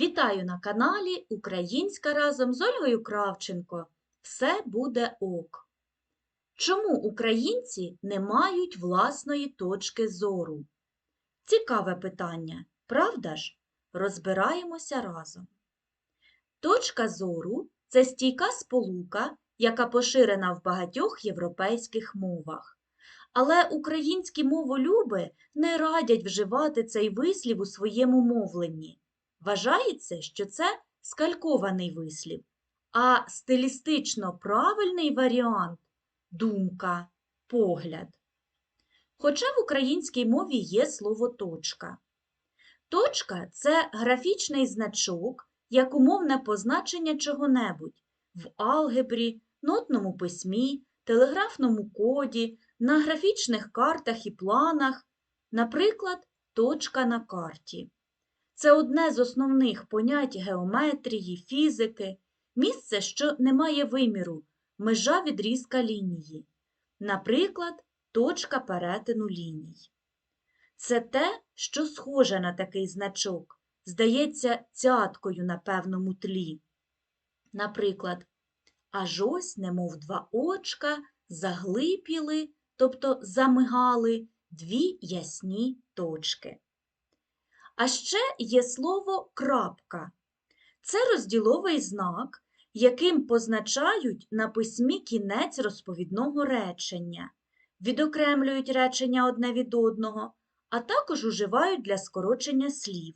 Вітаю на каналі Українська разом з Ольгою Кравченко. Все буде ок. Чому українці не мають власної точки зору? Цікаве питання, правда ж? Розбираємося разом. Точка зору це стійка сполука, яка поширена в багатьох європейських мовах. Але українські моволюби не радять вживати цей вислів у своєму мовленні. Вважається, що це скалькований вислів, а стилістично правильний варіант думка, погляд. Хоча в українській мові є слово точка. Точка це графічний значок, як умовне позначення чого-небудь в алгебрі, нотному письмі, телеграфному коді, на графічних картах і планах, наприклад, точка на карті. Це одне з основних понять геометрії, фізики, місце, що не має виміру, межа відрізка лінії, наприклад, точка перетину ліній. Це те, що схоже на такий значок, здається цяткою на певному тлі. Наприклад, аж ось, немов два очка, заглипіли, тобто замигали дві ясні точки. А ще є слово крапка. Це розділовий знак, яким позначають на письмі кінець розповідного речення, відокремлюють речення одне від одного, а також уживають для скорочення слів.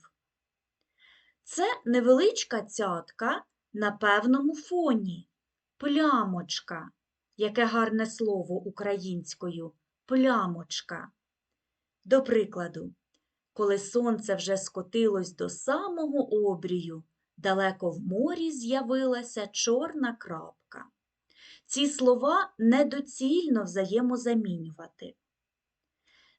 Це невеличка цятка на певному фоні, плямочка, яке гарне слово українською плямочка. До прикладу, коли сонце вже скотилось до самого обрію, далеко в морі з'явилася чорна крапка. Ці слова недоцільно взаємозамінювати.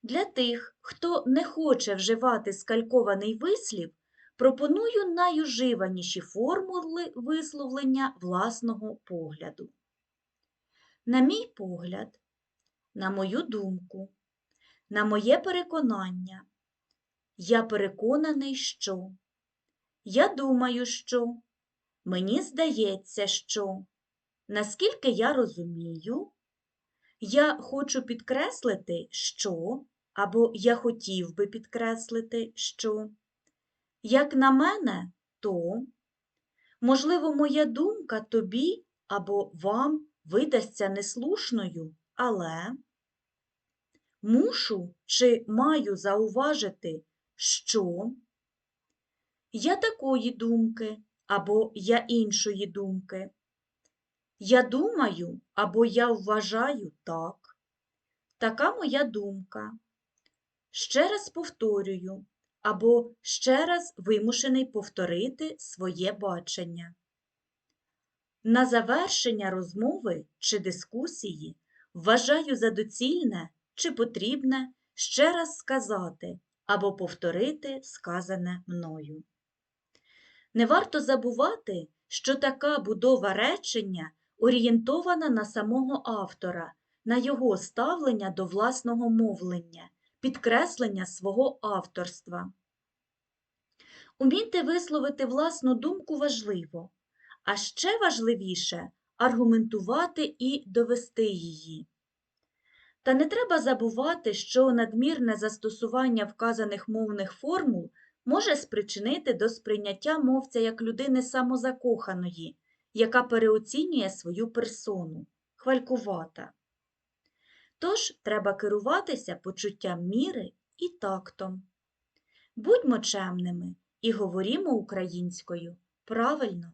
Для тих, хто не хоче вживати скалькований вислів, пропоную найуживаніші формули висловлення власного погляду. На мій погляд, на мою думку, на моє переконання, я переконаний, що. Я думаю, що. Мені здається, що. Наскільки я розумію, я хочу підкреслити, що, або я хотів би підкреслити, що. Як на мене, то, можливо, моя думка тобі або вам видасться неслушною, але мушу чи маю зауважити, що я такої думки або я іншої думки. Я думаю або я вважаю так. Така моя думка. Ще раз повторюю або ще раз вимушений повторити своє бачення. На завершення розмови чи дискусії вважаю за доцільне чи потрібне ще раз сказати або повторити сказане мною. Не варто забувати, що така будова речення орієнтована на самого автора, на його ставлення до власного мовлення, підкреслення свого авторства. Уміти висловити власну думку важливо, а ще важливіше аргументувати і довести її. Та не треба забувати, що надмірне застосування вказаних мовних формул може спричинити до сприйняття мовця як людини самозакоханої, яка переоцінює свою персону, хвалькувата. Тож треба керуватися почуттям міри і тактом. Будьмо чемними і говорімо українською правильно.